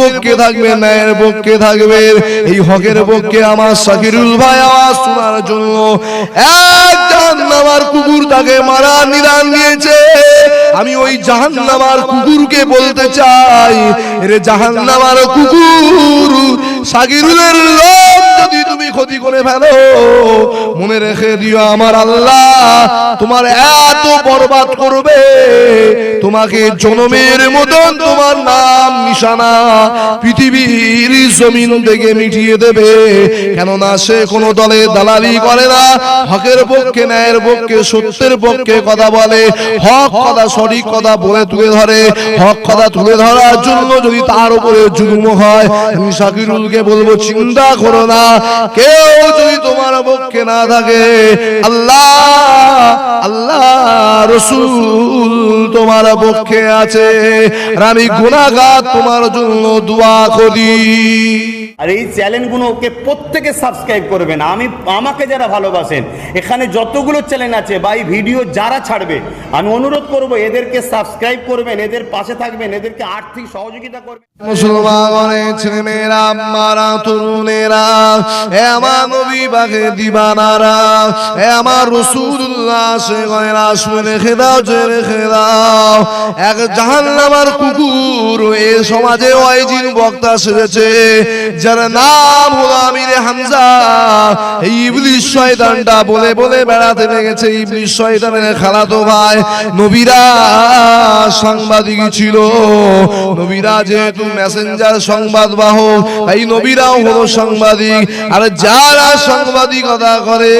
পক্ষে থাকবে ন্যায়ের পক্ষে থাকবে। এই হকের পক্ষে আমার সাকিরুল ভাই আওয়াজ শোনার জন্য এক জাহান্নামার কুকুর তাকে মারা নিদান দিয়েছে। আমি ওই জাহান্নামার কুকুরকে বলতে চাই রে জাহান্নামার কুকুর সাকিরুলের লোক যদি তুমি ক্ষতি করে ফেলো, মনে রেখে দিও আমার আল্লাহ, তোমার এত বরবাদ করবে। তোমাকে জনমের মতন তোমার নাম, নিশানা পৃথিবীর জমিন থেকে মিটিয়ে দেবে। কেননা সে কোনো দলে দালালি করে না, হকের পক্ষে, ন্যায়ের পক্ষে, সত্যের পক্ষে কথা বলে। হক কথা সঠিক কথা বলে তুলে ধরে। হক কথা তুলে ধরার জন্য যদি তার উপরে জুলুম হয়, আমি শাকিরুলকে বলব চিন্তা করো না। কেউ যদি তোমার পক্ষে না থাকে আল্লাহ আল্লাহ রসুল তোমার পক্ষে আছে। আর আমি গুণাগার তোমার জন্য দোয়া করি। আর এই চ্যানেলগুলোকে প্রত্যেকে সাবস্ক্রাইব করবেন আমি আমাকে যারা ভালোবাসেন এখানে যতগুলো চ্যানেল আছে বা এই ভিডিও যারা ছাড়বে আমি অনুরোধ করব এদেরকে সাবস্ক্রাইব করবেন এদের পাশে থাকবেন এদেরকে আর্থিক সহযোগিতা করবেন। মুসলমানের ছেলেমেয়েরা মারা তরুণেরা আমার নবী বাগে দিবানারা আমার রসুল্লাহ সে গয়রা শুনে খেদাও এক জাহান্নামার কুকুর এ সমাজে ওয়াইজিন বক্তা সেজেছে, যার নাম হলো আমিরে হামজা। শয়তানটা বলে বলে বেড়াতে লেগেছে শয়তানের খালাতো ভাই। নবীরা সাংবাদিক ছিল। নবীরা যেহেতু মেসেঞ্জার সংবাদ বাহক নবীরাও হলো সাংবাদিক। আর যারা সাংবাদিকতা করে,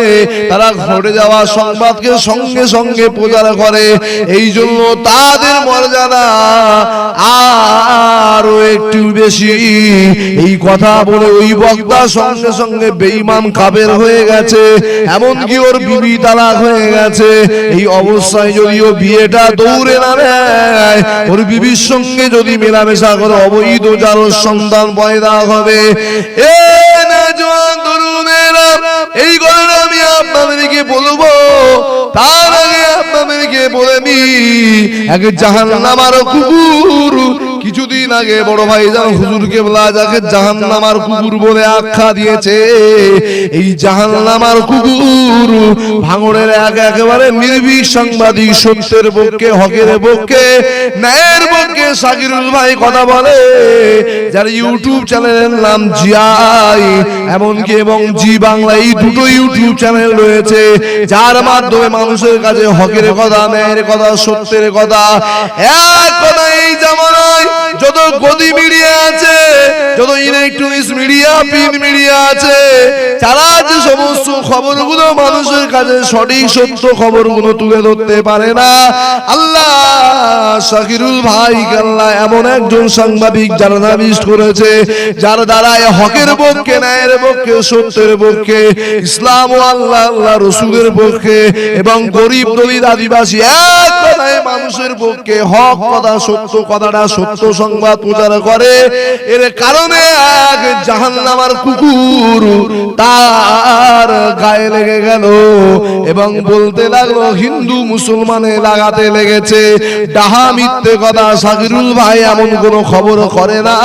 তারা ঘটে যাওয়া সংবাদকে সঙ্গে সঙ্গে প্রচার করে। এই জন্য তাদের মর্যাদা আরও একটু বেশি। এই কথা বলে ওই বক্তা সঙ্গে সঙ্গে বেঈমান কাবের হয়ে গেছে এমনকি ওর বিবি তালাক হয়ে গেছে। এই অবস্থায় যদিও বিয়েটা দৌড়ে না নেয় ওর বিবির সঙ্গে যদি মেলামেশা করে অবৈধ যার সন্তান পয়দা হবে। এ না জওয়ান তরুণেরা এই কথাটা আমি আপনাদেরকে বলব তার আগে আপনাদেরকে বলে নি এক জাহান্নামার কুকুর কিছুদিন আগে বড় ভাই যান হুজুরকে বলা যাকে জাহান্নামার কুকুর বলে আখ্যা দিয়েছে, এই জাহান্নামার কুকুর ভাঙড়ের এক একেবারে নির্ভীক সাংবাদিক, সত্যের পক্ষে, হকের পক্ষে, ন্যায়ের পক্ষে সাকিরুল ভাই কথা বলে। যার ইউটিউব চ্যানেলের নাম জিআই, এমনকি এবং জি বাংলা, এই দুটো ইউটিউব চ্যানেল রয়েছে, যার মাধ্যমে মানুষের কাছে হকের কথা, ন্যায়ের কথা, সত্যের কথা, এক কথা এমন একজন সাংবাদিক নাবিশ করেছে, যার দ্বারা হকের পক্ষে, ন্যায়ের পক্ষে, সত্যের পক্ষে, ইসলাম আল্লাহ আল্লাহ রসুলের পক্ষে এবং গরিব দলিত আদিবাসী এক মানুষের পক্ষে হক কথা, সত্য কথাটা সত্য সংবাদ প্রচার করে। এর কারণে এক জাহান্নামার কুকুর তার গায়ে লেগে গেল এবং বলতে লাগল, হিন্দু মুসলমানে লাগাতে লেগেছে। ডাহা মিথ্যে কথা সাকিরুল ভাই এমন কোন খবর করে না।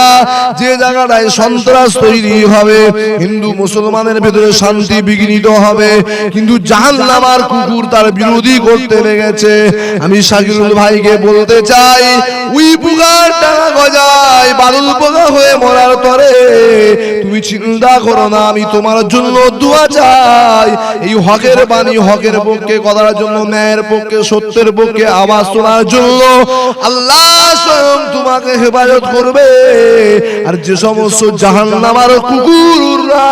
যে জায়গাটায় সন্ত্রাস তৈরি হবে, হিন্দু মুসলমানের ভেতরে শান্তি বিঘ্নিত হবে। কিন্তু জাহান্নামার কুকুর তার বিরোধী করতে লেগেছে। আমি সাকিরুল ভাইকে বলতে চাই উই পুগার টাকা গজায় বাদল পোকা হয়ে মরার তরে তুমি চিন্তা করো না, আমি তোমার জন্য দোয়া চাই। এই হকের বাণী হকের পক্ষে, কথার জন্য, ন্যায়ের পক্ষে, সত্যের পক্ষে, আওয়াজ শোনার জন্য আল্লাহ স্বয়ং তোমাকে হেফাজত করবে। আর যে সমস্ত জাহান্নামার কুকুররা,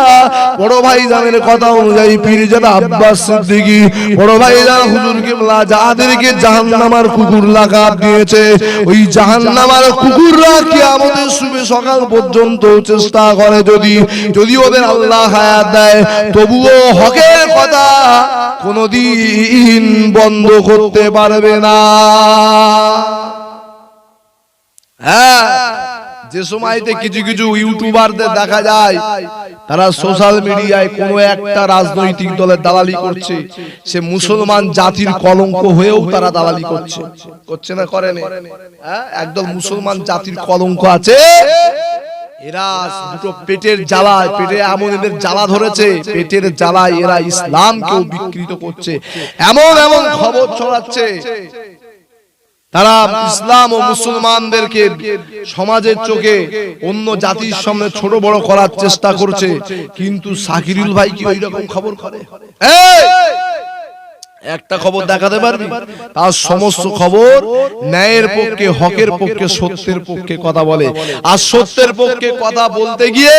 বড় ভাই জানের কথা অনুযায়ী পীরজাদা আব্বাস সিদ্দিকী, বড় ভাই জান হুজুর কিবলা যাদেরকে জাহান্নামার কুকুর লাগাব দিয়েছে, ওই জাহান্নামার কুকুররা কি আমাদের সকাল পর্যন্ত চেষ্টা করে যদি যদি ওদের আল্লাহ হায়াত দেয়, তবুও হকের কথা কোনদিন বন্ধ করতে পারবে না। হ্যাঁ। যে সময়তে কিছু কিছু ইউটিউবারদের দেখা যায় তারা সোশ্যাল মিডিয়ায় কোনো একটা রাজনৈতিক দলের দালালি করছে। সে মুসলমান জাতির কলঙ্ক হয়েও তারা দালালি করছে। করছে। না করে না? হ্যাঁ? একদল মুসলমান জাতির কলঙ্ক আছে। এরা দুটো পেটের জ্বালায় পেটে এমন এদের জ্বালা ধরেছে পেটের জ্বালায় এরা ইসলামকেও বিকৃত করছে। এমন এমন খবর ছড়াচ্ছে। তারা ইসলাম ও মুসলমানদেরকে সমাজের চোখে অন্য জাতির সামনে ছোট বড় করার চেষ্টা করছে। কিন্তু সাকিরুল ভাই কি ওই রকম খবর করে? একটা খবর দেখাতে পারবি? তার সমস্ত খবর ন্যায়ের পক্ষে হকের পক্ষে সত্যের পক্ষে কথা বলে। আর সত্যের পক্ষে কথা বলতে গিয়ে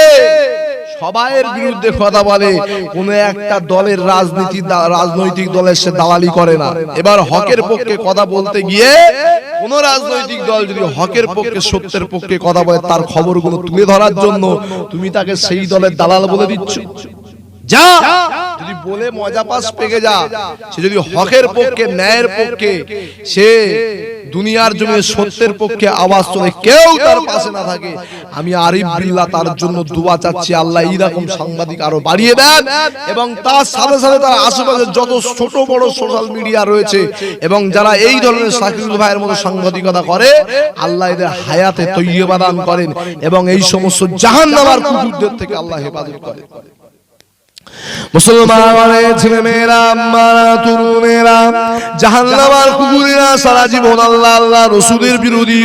সবাইয়ের বিরুদ্ধে কথা বলে কোন একটা দলের রাজনীতি রাজনৈতিক দলের সে দালালি করে না। এবার হকের পক্ষে কথা বলতে গিয়ে কোন রাজনৈতিক দল যদি হকের পক্ষে সত্যের পক্ষে কথা বলে তার খবরগুলো তুলে ধরার জন্য তুমি তাকে সেই দলের দালাল বলে দিচ্ছ। যা। যদি বলে মজা পাস পেকে যা সে যদি হকের পক্ষে ন্যায়ের পক্ষে সে দুনিয়ার জমিনে সত্যের পক্ষে আওয়াজ তোলে কেউ তার পাশে না থাকে। আমি আরিফ বিল্লাহ তার জন্য দুয়া চাচ্ছি আল্লাহ এইরকম সাংবাদিক আরও বাড়িয়ে দেন। এবং তার সাথে সাথে তার আশেপাশে যত ছোট বড় সোশ্যাল মিডিয়া রয়েছে এবং যারা এই ধরনের সাকিরুল ভাইয়ের মতো সাংবাদিকতা করে আল্লাহ এদের হায়াতে তৈয়বা দান করেন এবং এই সমস্ত জাহান্নামার কুকুরদের থেকে আল্লাহ হেফাজত করেন। মুসলমানের ছেলে মেয়েরা আম্মারা, তরুণেরা কুকুরেরা সারা জীবন আল্লাহ আল্লাহ বিরোধী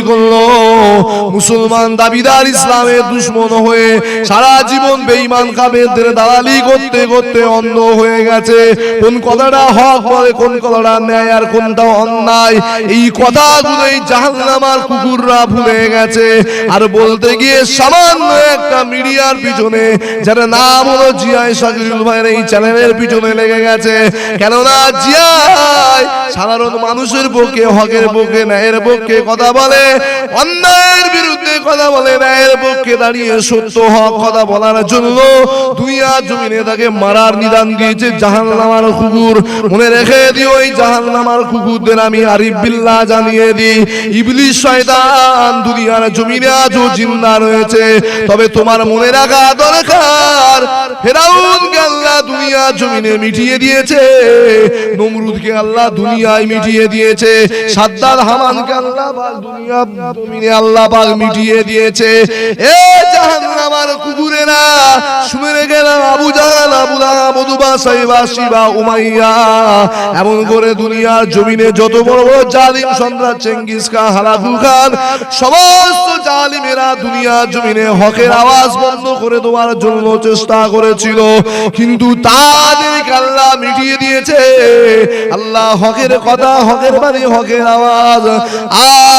মুসলমান দাবিদার ইসলামের দুশ্মন হয়ে সারা জীবন দালালি করতে করতে অন্ধ হয়ে গেছে। কোন কথাটা হক বলে, কোন কথাটা ন্যায় আর কোনটা অন্যায়, এই কথাগুলো এই জাহান্নামার কুকুররা ভুলে গেছে। আর বলতে গিয়ে সামান্য একটা মিডিয়ার পিছনে, যার নাম হলো জিয়াই সাকিরুল ভাইয়ের এই চ্যানেলের পিছনে লেগে গেছে। কেননা জিয়াই সাধারণ মানুষের পক্ষে হকের পক্ষে ন্যায়ের পক্ষে কথা বলে, অন্যায়ের বিরুদ্ধে কথা বলে, ন্যায়ের পক্ষে দাঁড়িয়ে সত্য হক কথা বলার জন্য দুনিয়া জমিনে তাকে মারার নিদান দিয়েছে জাহান্নামার কুকুর। মনে রেখে দিও, এই জাহান্নামার কুকুরদের আমি আরিফ বিল্লাহ জানিয়ে দিই। ইবলিশ শয়তান দুনিয়ার জমিনে আজও জিন্দা রয়েছে। তবে তোমার মনে রাখা দরকার, ফেরাউনকে আল্লাহ দুনিয়া জমিনে মিটিয়ে দিয়েছে। নমরুদকে আল্লাহ দুনিয়ায় মিটিয়ে দিয়েছে। সাদ্দার হামানকে আল্লাহ দুনিয়া জমিনে আল্লাহ মিটিয়ে দিয়েছে। এ জাহান্নামার কুকুরেরা শুনে রেখে নাও, Abu Jahl Abu Utba Shaiba Shiba Umayya. এমন করে দুনিয়ার জমিনে যত বড় বড় জালিম সম্রাট চেঙ্গিস খান হালাকু খান সমস্ত জালিমেরা দুনিয়ার জমিনে হকের আওয়াজ বন্ধ করে দেওয়ার জন্য চেষ্টা করেছিল। কিন্তু তাদেরকে আল্লাহ মিটিয়ে দিয়েছে। আল্লাহ হকের কথা হকের বাণী হকের আওয়াজ।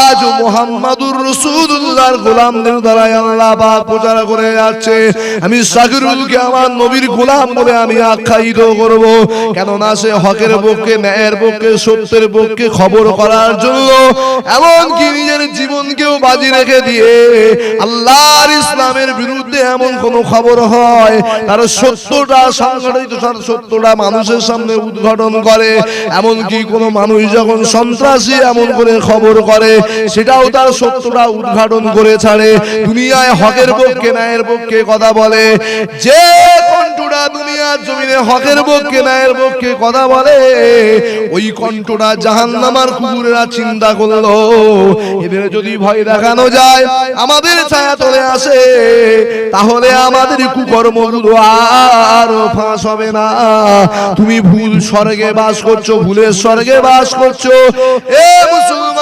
আজ মোহাম্মদুর রসুল্লাহর গোলামদের দ্বারাই আল্লাহ বা প্রচার করে যাচ্ছে। আমি সাকিরুলকে আমার নবীর গোলাম বলে আমি আখ্যায়িত কেননা সে হকের পক্ষে, ন্যায়ের পক্ষে, সত্যের পক্ষে খবর করার জন্য এমনকি নিজের জীবনকেও বাজি রেখে দিয়ে আল্লাহর ইসলামের বিরুদ্ধে এমন খবর হয় সত্যটা সত্যটা মানুষের সামনে উদ্ঘাটন করে। এমনকি কোন মানুষ যখন সন্ত্রাসী এমন করে খবর করে, সেটাও তার সত্যটা উদ্ঘাটন করে ছাড়ে। দুনিয়ায় হকের পক্ষে ন্যায়ের পক্ষে কথা বলে। যে কণ্ঠটা দুনিয়ার জমিনে হকের পক্ষে ন্যায়ের পক্ষে কথা বলে, ওই কণ্ঠটা জাহান্নামার কুকুরেরা চিন্তা করল। এদের যদি ভয় দেখানো যায়, আমাদের ছায়া চলে আসে, তাহলে আমাদের কুকর্মগুলো আর ফাঁস হবে না। তুমি ভুল স্বর্গে বাস করছ, ভুলের স্বর্গে বাস করছ। এ মুসলমান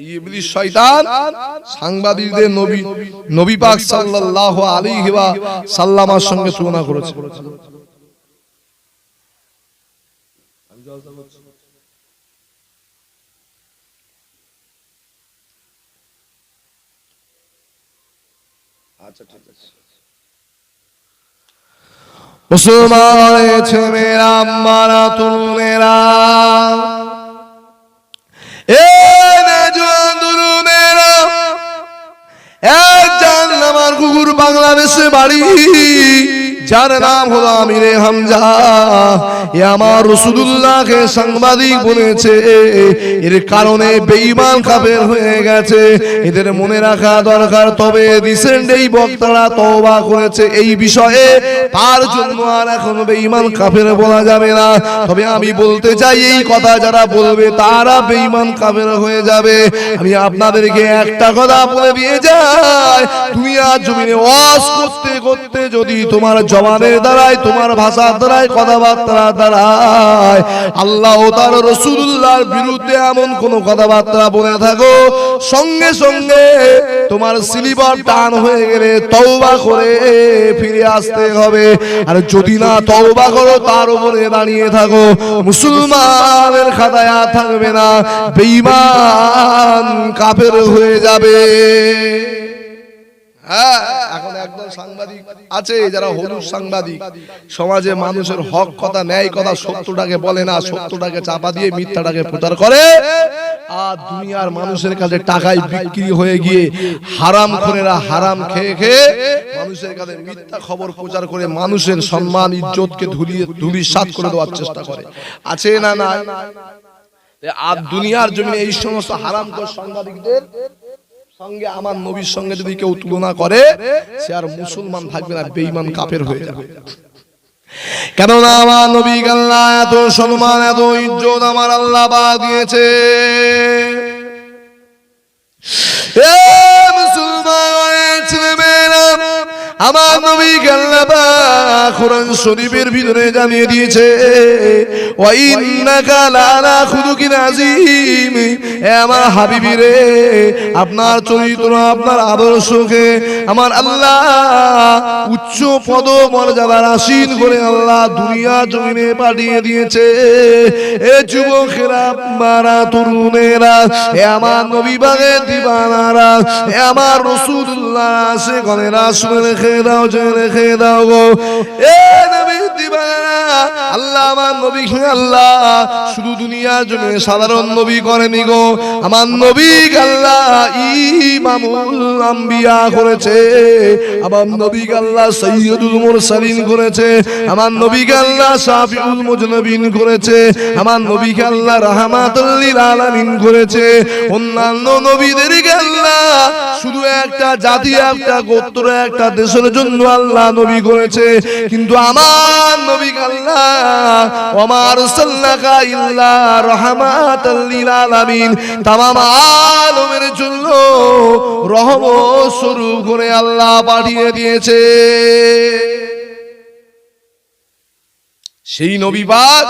এই ইবলিশ শয়তান সাংবাদিকদের নবী নবী পাক সাল্লাল্লাহু আলাইহি ওয়া সাল্লামার সঙ্গে তুলনা করেছে। মুসলমানের ছেলেমেয়েরা আম্মারা তরুণেরা বাংলাদেশে বাড়ি। যার নাম আমিরে হামজা। এ আমার সাংবাদিক বলেছে। এর কারণে হয়ে গেছে। এদের মনে রাখা দরকার, তবে রিসেন্ট এই বক্তারা করেছে এই বিষয়ে। তার জন্য আর এখন বলা যাবে না। তবে আমি বলতে চাই, এই কথা যারা বলবে, তারা বেঈমান কাফের হয়ে যাবে। আমি আপনাদেরকে একটা কথা বলে দিয়ে যাই। আজ জমিনে করতে করতে যদি তোমার জবানের দ্বারাই, তোমার ভাষার দ্বারাই কথাবার্তা দ্বারাই। আল্লাহ তার রসুল্লাহর বিরুদ্ধে এমন কোন কথাবার্তা বলে থাকো, সঙ্গে সঙ্গে তোমার সিলিবার টান হয়ে গেলে তওবা করে ফিরে আসতে হবে। আর যদি না তওবা করো, তার উপরে দাঁড়িয়ে থাকো। মুসলমানের খাতায় থাকবে না, বেঈমান কাফের হয়ে যাবে। হ্যাঁ এখন একদল সাংবাদিক আছে যারা হলুদ সাংবাদিক। সমাজে মানুষের হক কথা ন্যায় কথা সত্যটাকে বলে না সত্যটাকে চাপা দিয়ে মিথ্যাটাকে প্রচার করে। আর দুনিয়ার মানুষের কাছে টাকায় বিক্রি হয়ে গিয়ে হারাম খোরেরা হারাম খেয়ে খেয়ে মানুষের কাছে মিথ্যা খবর প্রচার করে মানুষের সম্মান ইজ্জতকে ধুলিয়ে ধুলির সাত করে দেওয়ার চেষ্টা করে আছে না না আর দুনিয়ার জমিনে এই সমস্ত হারাম সাংবাদিকদের সঙ্গে আমার নবীর সঙ্গে যদি কেউ তুলনা করে সে আর মুসলমান থাকবে না বেঈমান কাপের হয়ে যাবে। কেননা আমার নবী আল্লাহ এত সম্মান এত ইজ্জত আমার আল্লাহ বা দিয়েছে। আমার নবী পাক কোরআন শরীফের ভিতরে জানিয়ে দিয়েছে, ওয়া ইন্নাকা লালা খুলুকিন আযীম। এ আমার হাবিবি রে আপনার চরিত্র, আপনার আদর্শকে আমার আল্লাহ উচ্চ পদ মর্যাদার আসীন করে আল্লাহ দুনিয়া জমিনে পাঠিয়ে দিয়েছে। এ যুবকেরা মারা তরুণেরা, এ আমার নবী বাগের দিবানারা, এ আমার রসুল্লাহ সে গনেরা শুনে রেখে দাও জেনে রেখে দাও গো। এ নবী আল্লাহ, আমার নবী আল্লাহ। শুধু দুনিয়ার জন্য সাধারণ নবী করেনি গো। আমার নবী আল্লাহ ইমামুল আম্বিয়া করেছে। আমার নবী আল্লাহ সৈয়দুল মুরসালিন করেছে। আমার নবী আল্লাহ শাফিউল মুজনবিন করেছে। আমার নবী আল্লাহ রাহমাতুল লিল আলামিন করেছে। অন্যান্য নবীদের আল্লাহ শুধু একটা জাতি, একটা গোত্র, একটা দেশের জন্য আল্লাহ নবী করেছে। কিন্তু আমার নবী আল্লাহ আমার সাল্লাকা ইল্লা লিল আলামিন। তামাম আলমের জন্য রহমত স্বরূপ করে আল্লাহ পাঠিয়ে দিয়েছে। সেই নবী পাক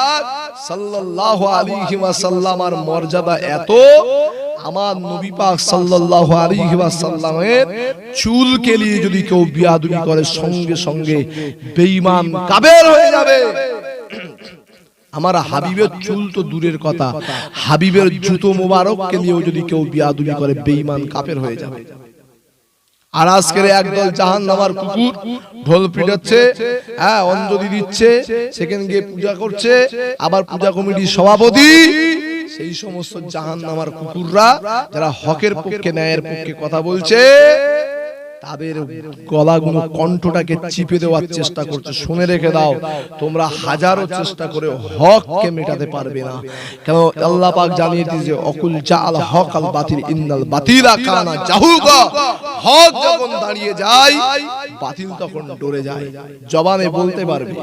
সাল্লাল্লাহু আলাইহি ওয়াসাল্লামার মর্যাদা এত, আমার নবী পাক সাল্লাল্লাহু আলাইহি ওয়াসাল্লামের চুল কেলিয়ে যদি কেউ বিয়াদবি করে, সঙ্গে সঙ্গে বেঈমান কাবের হয়ে যাবে। আমার হাবিবের চুল তো দূরের কথা, হাবিবের জুতো মোবারককে নিয়েও যদি কেউ বিয়াদুবি করে, বেঈমান কাফের হয়ে যাবে। আর আজকের একদল জাহান নামার কুকুর ঢোল পিটাচ্ছে হ্যাঁ অঞ্জলি দিচ্ছে সেখানে গিয়ে পূজা করছে আবার পূজা কমিটির সভাপতি সেই সমস্ত জাহান নামার কুকুররা যারা হকের পক্ষে ন্যায়ের পক্ষে কথা বলছে তাদের গলাগুলো, কণ্ঠটাকে চিপে দেওয়ার চেষ্টা করছে। শুনে রেখে দাও, তোমরা চেষ্টা করে হককে মেটাতে পারবে না। কেন আল্লাহ পাক জানিয়ে দিয়েছে অকুল জাল হক আল বাতিল, ইন্নাল বাতিলা কানা হক যখন দাঁড়িয়ে যায়, বাতিল তখন ডরে যায়। জবানে বলতে পারবে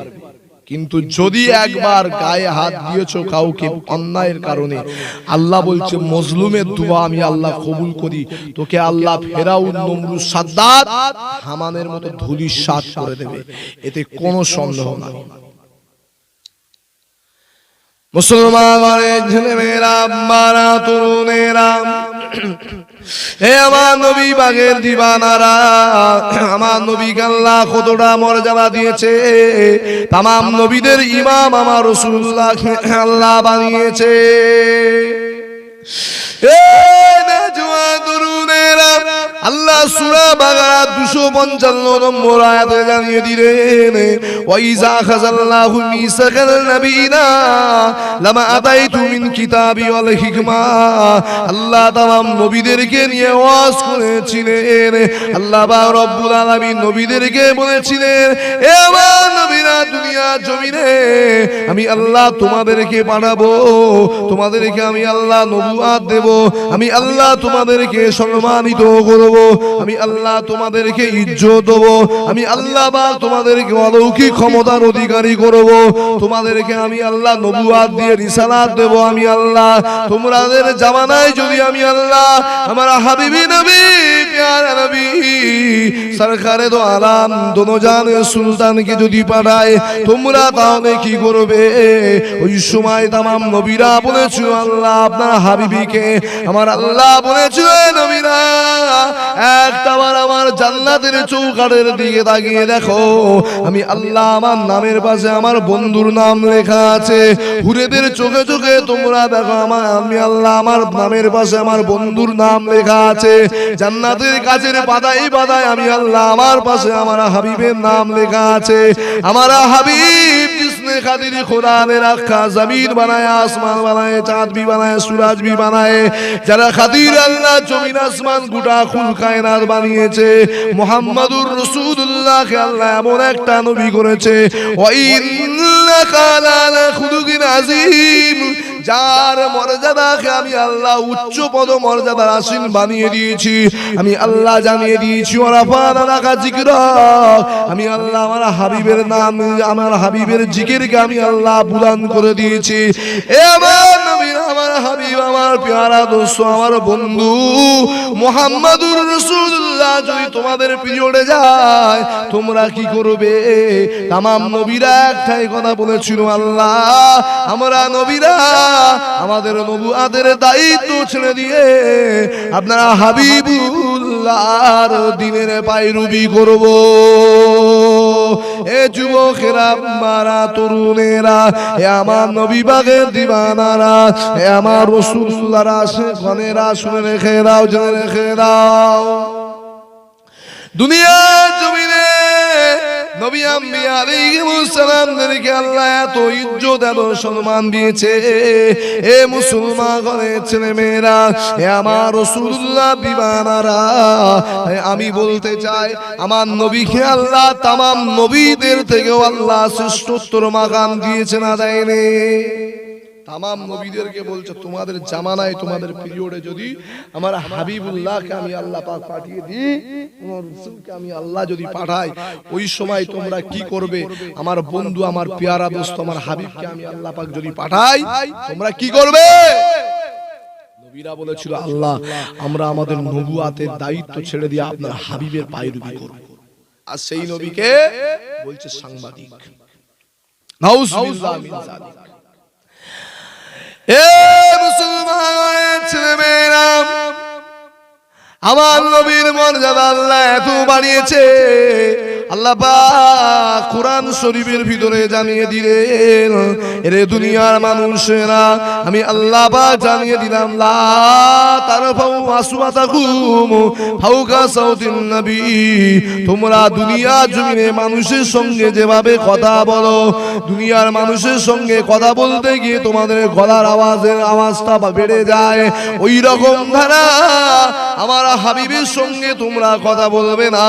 কিন্তু যদি একবার গায়ে হাত দিয়েছ কাউকে অন্যায়ের কারণে আল্লাহ বলছে মজলুমের দুয়া আমি আল্লাহ কবুল করি। তোকে আল্লাহ ফেরাউন নমরু সাদ্দাত হামানের মতো ধুলির সাত করে দেবে। এতে কোনো সন্দেহ নাই। মুসলমানের ছেলেমেয়েরা মারা তরুণেরা হে আমার নবী বাগের দিবানারা, আমার নবী আল্লাহ কতটা মর্যাদা দিয়েছে। তাম নবীদের ইমাম আমার রসুল্লাহ আল্লাহ বানিয়েছে। এ নেজওয়া তরুণেরা আল্লাহ সূরা বাকারা 255 নম্বর আয়াতে জানিয়ে দিলেন, ওয়াইজা খাযাল্লাহু মিসাকাল নবীনা লামা আতাইতু মিন কিতাবি ওয়াল হিকমা। আল্লাহ তামাম নবীদেরকে নিয়ে ওয়াজ করেছিলেন। আল্লাহ বা রব্বুল আলামিন নবীদেরকে বলেছিলেন এ আমার নবীরা দুনিয়া জমিনে, আমি আল্লাহ তোমাদেরকে পাঠাবো তোমাদেরকে আমি আল্লাহ নবুয়াত দেব, আমি আল্লাহ তোমাদেরকে সম্মানিত করব, আমি আল্লাহ তোমাদেরকে ইজ্জত দেব, আমি আল্লাহ বা তোমাদেরকে অলৌকিক ক্ষমতার অধিকারী করব, তোমাদেরকে আমি আল্লাহ নবুয়াত দিয়ে রিসালাত দেব, আমি আল্লাহ, তোমাদের জামানায় যদি আমি আল্লাহ, আমার হাবিবি নবী, প্যারা নবী, সরকারে তো আলাম দোনো জান সুলতানকে যদি পাঠায় তোমরা তাহলে কি করবে? ওই সময় তামাম নবীরা বলেছিল আল্লাহ আপনার হাবিবিকে, আমার আল্লাহ বলেছিল নবীরা একটাবার আমার জান্নাতের চৌকাটের দিকে তাকিয়ে দেখো। আমি আল্লাহ আমার নামের পাশে আমার বন্ধুর নাম লেখা আছে। হুরেদের চোখে চোখে তোমরা দেখো, আমার, আমি আল্লাহ আমার নামের পাশে আমার বন্ধুর নাম লেখা আছে। জান্নাতের কাছের পাতায় পাতায় আমি আল্লাহ আমার পাশে আমার হাবিবের নাম লেখা আছে। আমার হাবিব जिसने खातिर खुदा ने रखा जमीन बनाया आसमान बनाए चांद भी बनाए सूरज भी बनाए যারা খাতির আল্লাহ জমিন আসমান গোটা খুল কায়নাত বানিয়েছে মুহাম্মাদুর রাসূলুল্লাহকে আল্লাহ এমন একটা নবী করেছে ওয়া ইন্নাকা আলা খুলুকিন আযীম যার মর্যাদাকে আমি আল্লাহ উচ্চ পদ মর্যাদার আসীন বানিয়ে দিয়েছি আমি আল্লাহ জানিয়ে দিয়েছি ওরাফান আলাকা জিকির আমি আল্লাহ আমার হাবিবের নাম আমার হাবিবের জিকিরকে আমি আল্লাহ বুলান করে দিয়েছি। এ আমার হাবিব, আমার পেয়ারা দোস্ত, আমার বন্ধু মোহাম্মদুর যদি তোমাদের পিরিয়ডে যায়, তোমরা কি করবে? তামাম কথা আমরা নবীরা আমাদের নবুয়াদের দায়িত্ব ছেড়ে দিয়ে আপনারা হাবিবুল্লাহর দিনের পায়রুবি করব। এ যুবকেরা, মারা তরুণেরা, এ আমার নবী বাগের দিবানারা, এ আমার রসুল্লারা ঘনেরা শুনে রেখে দাও, জেনে রেখে দাও। দুনিয়া জমিনে নবী আম্বিয়া আলাইহিমুস সালামদেরকে আল্লাহ এত ইজ্জত এত সম্মান দিয়েছে। এ মুসলমান ঘরের ছেলে মেয়েরা এ আমার রাসূলুল্লাহ বিমানারা তাই আমি বলতে চাই আমার নবীকে আল্লাহ তামাম নবীদের থেকেও আল্লাহ শ্রেষ্ঠত্তর মাকাম দিয়েছে না। দেয়নি তামাম নবীদেরকে বলছে, তোমাদের জামানায়, তোমাদের পিরিয়ডে যদি আমার হাবিবুল্লাহকে আমি আল্লাহ পাক পাঠিয়ে দিই, তোমার রাসূলকে আমি আল্লাহ যদি পাঠাই, ওই সময় তোমরা কি করবে? আমার বন্ধু, আমার পেয়ারা দোস্ত, আমার হাবিবকে আমি আল্লাহ পাক যদি পাঠাই, তোমরা কি করবে? নবীরা বলেছিল, আল্লাহ, আমরা আমাদের নবুয়াতের দায়িত্ব ছেড়ে দিয়ে আপনার হাবিবের পায়রুবি করব। আর সেই নবীকে বলছে সাংবাদিক, নাউজুবিল্লাহ মিন যালিক। আমার নবীর মর্যাদা আল্লাহ এত বাড়িয়েছে। আল্লাহ কোরআন শরীফের ভিতরে জানিয়ে দিলেন, এরে দুনিয়ার মানুষেরা, আমি আল্লাহ জানিয়ে দিলাম সাউতিন নবী। তোমরা দুনিয়া জমিনে মানুষের সঙ্গে যেভাবে কথা বলো, দুনিয়ার মানুষের সঙ্গে কথা বলতে গিয়ে তোমাদের গলার আওয়াজের আওয়াজটা বেড়ে যায়। ওই রকম ধারা আমার হাবিবের সঙ্গে তোমরা কথা বলবে না।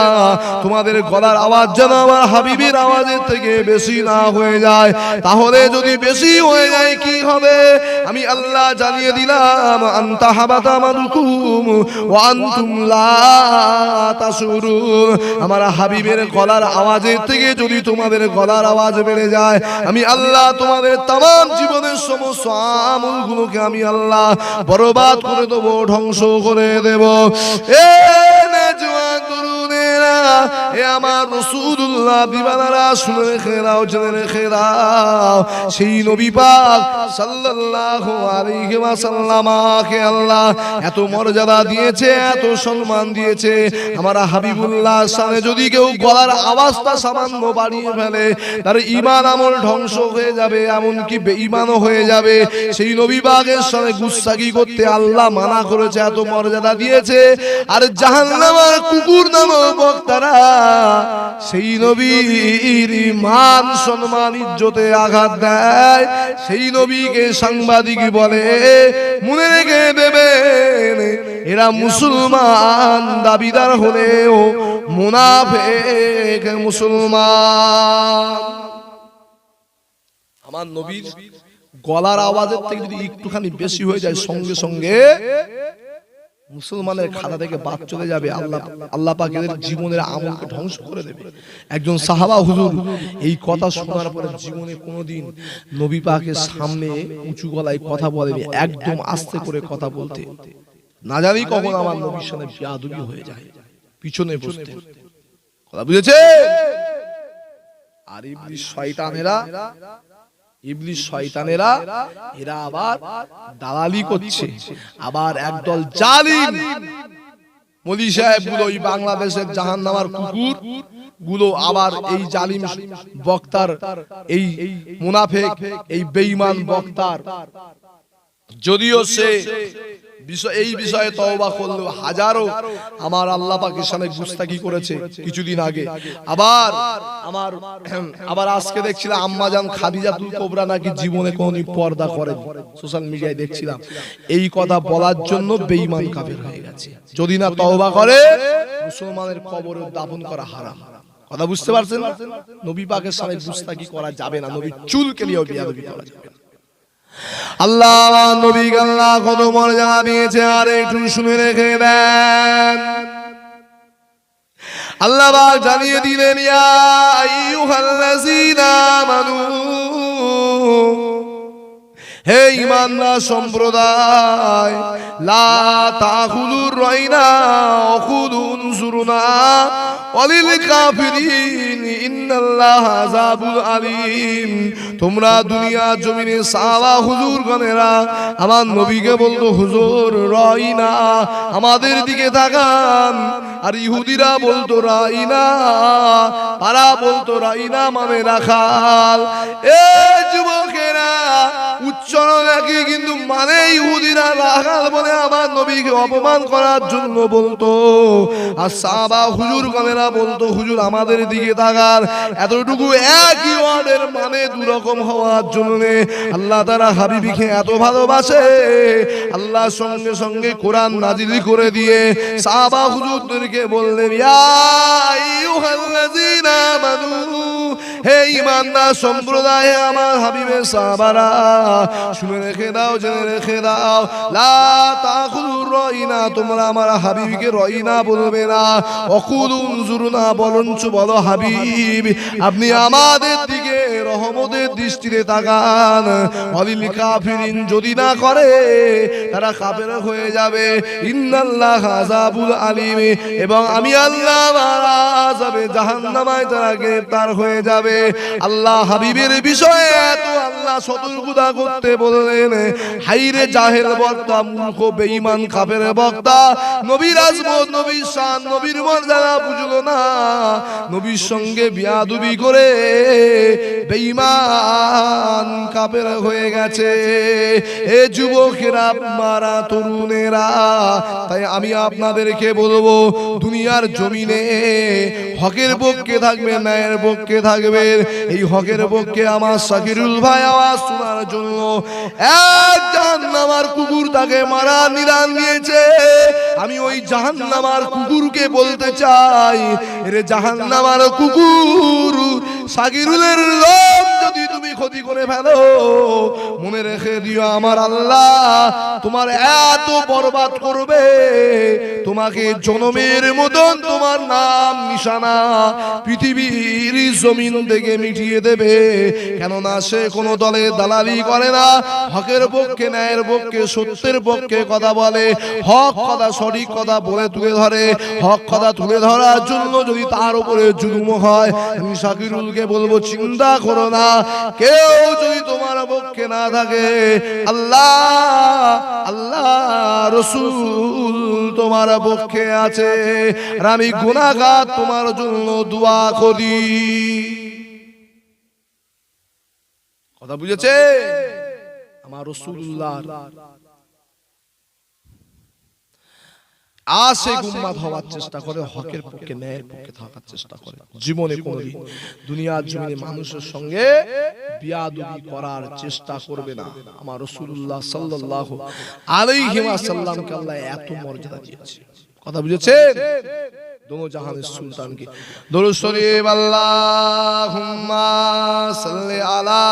তোমাদের গলার আওয়াজ যেন আমার হাবিবের আওয়াজের থেকে বেশি না হয়ে যায়। তাহলে যদি বেশি হয়ে যায়, কি হবে? আমি আল্লাহ জানিয়ে দিলাম, আন্তা হাবাতা মাদুকুম ওয়া আনতুম লা তাসুরুন আমার হাবিবের গলার আওয়াজের থেকে যদি তোমাদের গলার আওয়াজ বেড়ে যায়, আমি আল্লাহ তোমাদের তাম জীবনের সমস্ত আমলগুলোকে আমি আল্লাহ বরবাদ করে দেবো, ধ্বংস করে দেব। এ এত মর্যাদা দিয়েছে, এত সম্মান দিয়েছে। আমার হাবিবুল্লাহ সামনে যদি কেউ গলার আওয়াজটা সামান্য বাড়িয়ে ফেলে, তার ইমান আমল ধ্বংস হয়ে যাবে, এমনকি বেঈমানও হয়ে যাবে। সেই নবী বাগের সঙ্গে গুস্তাগি করতে আল্লাহ মানা করেছে, এত মর্যাদা দিয়েছে। আর কুকুর নাম বক্তারা, সেই নবীর মান সম্মান, ইজ্জতে আঘাত দেয়। সেই নবীকে সাংবাদিক বলে, মনে রেখে দেবেন, এরা মুসলমান দাবিদার হলেও মুনাফেক মুসলমান। আমার নবীর গলার আওয়াজের থেকে যদি একটুখানি বেশি হয়ে যায়, সঙ্গে সঙ্গে মুসলমানের খাতা থেকে বাদ চলে যাবে আল্লাহ আল্লাহ পাক এদের জীবনের আমলকে ধ্বংস করে দেবে। একজন সাহাবা হুজুর এই কথা শোনার পরে জীবনে কোনোদিন নবী পাকের সামনে উঁচু গলায় কথা বলেনি একদম আস্তে করে কথা বলতে। না জানি কখন আমার নবীর সামনে বিয়াদবি হয়ে যায়। পিছনে বসতে। কথা বুঝেছে আর ইবলিস শয়তানেরা ইবলিস শয়তানেরা এরা আবার দালালি করছে। আবার একদল জালিম। মোদি সাহেবগুলো ওই বাংলাদেশের জাহান নামার কুকুর। গুলো আবার এই জালিম বক্তার এই মুনাফেক এই বেঈমান বক্তার। যদিও সে বিষয় এই বিষয়ে তওবা করল। হাজারো আমার আল্লাহ পাকের সামনে গুস্তাকি করেছে কিছুদিন আগে। আবার আমার আবার আজকে দেখছিলাম আম্মা জান খাদিজাতুল কোবরা নাকি জীবনে কোনোদিন পর্দা করেন। সোশ্যাল মিডিয়ায় দেখছিলাম। এই কথা বলার জন্য বেঈমান কাফের হয়ে গেছে। যদি না তওবা করে মুসলমানের কবরে দাফন করা হারাম। কথা বুঝতে পারছেন? নবী পাকের সামনে গুস্তাকি করা যাবে না। নবী চুল কেলিয়েও বিয়াদবি করা যাবে না। আল্লাহ নবী আল্লাহ কত মর্যাদা দিয়েছে, আর একটু শুনে রেখে দেন। আল্লাহ জানিয়ে দিলেন, ইয়া আইয়ুহাল্লাযীনা আমানু। হে ইমানদার সম্প্রদায়, লা তাখুলুর রাইনা অখুলুন সুরুনা, অলিল কাফিরিন, ইন্নাল্লাহ আযাবুল আলিম। তোমরা দুনিয়া জমিনে সাওয়া হুজুর গনেরা আমার নবীকে বলতো, হুজুর, রাইনা, আমাদের দিকে তাকান। আর ইহুদিরা বলতো, রাইনা তারা বলতো, রাইনা মানে রাখাল। এ যুবকেরা উচ্চারণ একই কিন্তু মানে ইহুদিরা রাখাল বলে আমার নবীকে অপমান করার জন্য বলতো। আর সাবা হুজুর বলতো, হুজুর, আমাদের দিকে এতটুকু একই ওয়ার্ডের মানে দুরকম হওয়ার জন্য আল্লাহ তারা হাবিবিকে এত ভালোবাসে। আল্লাহ সঙ্গে সঙ্গে কোরআন নাজিলি করে দিয়ে সাবা হুজুরদেরকে বললেন হে ইমানদার সম্প্রদায়, আমার হাবিবের সাহাবারা শুনে রেখে দাও, জেনে রেখে দাও। লা তোমরা আমার হাবিবকে রইনা বলবে না। অকুদুম জুরুনা বলঞ্চ বলো হাবিব, আপনি আমাদের দিকে রহমতের দৃষ্টিতে তাকান। অলিল কাফিরিন যদি না করে, তারা কাফের হয়ে যাবে। ইন্নাল্লাহ আযাবুল আলিম। এবং আমি আল্লাহ আযাবে জাহান্নামায় তারা গ্রেফতার হয়ে যাবে। আল্লাহ হাবিবের বিষয়ে এত আল্লাহ সতর্কতা করতে বললেন হাইরে জাহেল বক্তা, মূর্খ, বেঈমান, কাফের বক্তা, নবীর আজমত, নবীর শান, নবীর মর্যাদা বুঝলো না। নবীর সঙ্গে বিয়াদুবি করে বেঈমান কাফের হয়ে গেছে। এ যুবকেরা মারা তরুণেরা, তাই আমি আপনাদেরকে বলব, দুনিয়ার জমিনে হকের পক্ষে থাকবে, ন্যায়ের পক্ষে থাকবে। এই হকের পক্ষে আমার সাকিরুল ভাই আওয়াজ শোনার জন্য এক জাহান্নামার কুকুর তাকে মারা নিদান দিয়েছে। আমি ওই জাহান্নামার কুকুরকে বলতে চাই রে জাহান্নামার কুকুর সাকিরুলের লোক ক্ষতি করে ফেলো। মনে রেখে দিও আমার আল্লাহ, তোমার এত বরবাদ করবে। তোমাকে জনমের মতন তোমার নাম, নিশানা পৃথিবীর জমিন থেকে মিটিয়ে দেবে। কেননা সে কোনো দলে দালালি করে না, হকের পক্ষে, ন্যায়ের পক্ষে, সত্যের পক্ষে কথা বলে। হক কথা সঠিক কথা বলে তুলে ধরে। হক কথা তুলে ধরার জন্য যদি তার উপরে জুলুম হয়, আমি শাকিরুলকে বলব, চিন্তা করো না। কেউ যদি তোমার পক্ষে না থাকে, আল্লাহ আল্লাহ রসুল তোমার পক্ষে আছে। আর আমি গুণাঘাত তোমার জন্য দোয়া করি। কথা বুঝেছে আমার রসুল্লাহ আসে গুম্মাদ হওয়ার চেষ্টা করে হকের পক্ষে ন্যায়ের পক্ষে থাকার চেষ্টা করে। জীবনে কোনোদিন দুনিয়ার জমিনে মানুষের সঙ্গে বিয়াদবি করার চেষ্টা করবে না। আমার রসুল্লাহ সাল্লাল্লাহু আলাইহি ওয়াসাল্লামকে আল্লাহ এত মর্যাদা দিয়েছে কথা বুঝেছেন? দোনো জাহানের সুলতানকে। দরুদ শরীফ আল্লাহুম্মা সাল্লি আলা